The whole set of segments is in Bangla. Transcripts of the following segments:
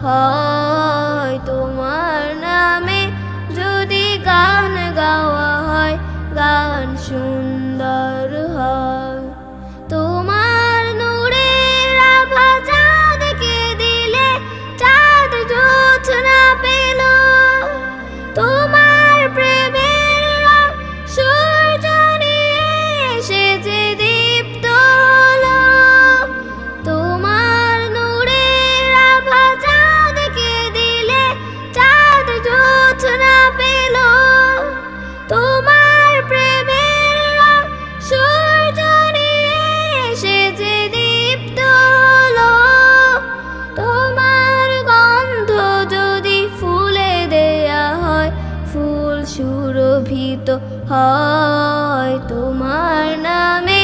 হয় তোমার নামে যদি গান গাওয়া হয় গান সুন্দর সুরভিত হয়। তোমার নামে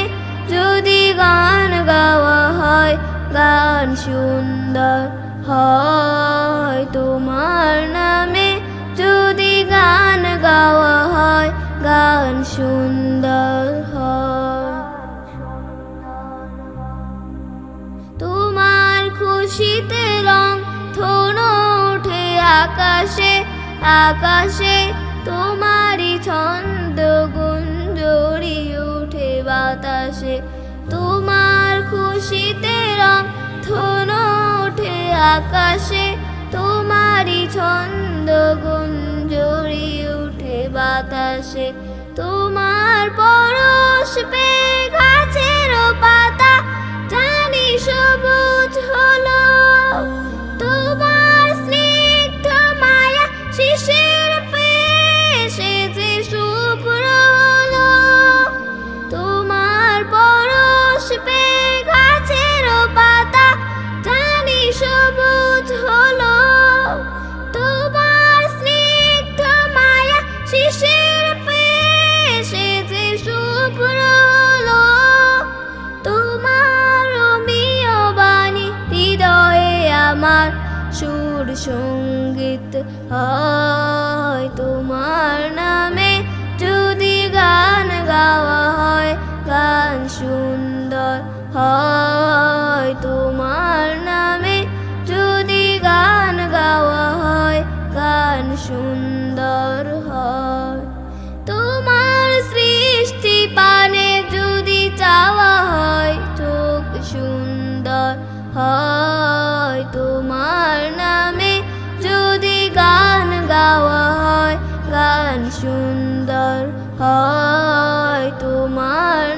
যদি গান গাওয়া হয়, গান সুন্দর হয়। তোমার নামে যদি গান গাওয়া হয়, গান সুন্দর হয়। তোমার খুশিতে রং থনো ওঠে আকাশে আকাশে তোমারই ছন্দ গুঞ্জরি উঠে বাতাসে। তোমার খুশিতে রং থনো ওঠে আকাশে। তোমারই ছন্দ গুঞ্জরি উঠে বাতাসে। তোমার পরশ পে গাছের পাতা, জানি সবুজ হলো সংগীত হয় তোমার নামে। সুন্দর হয় তোমার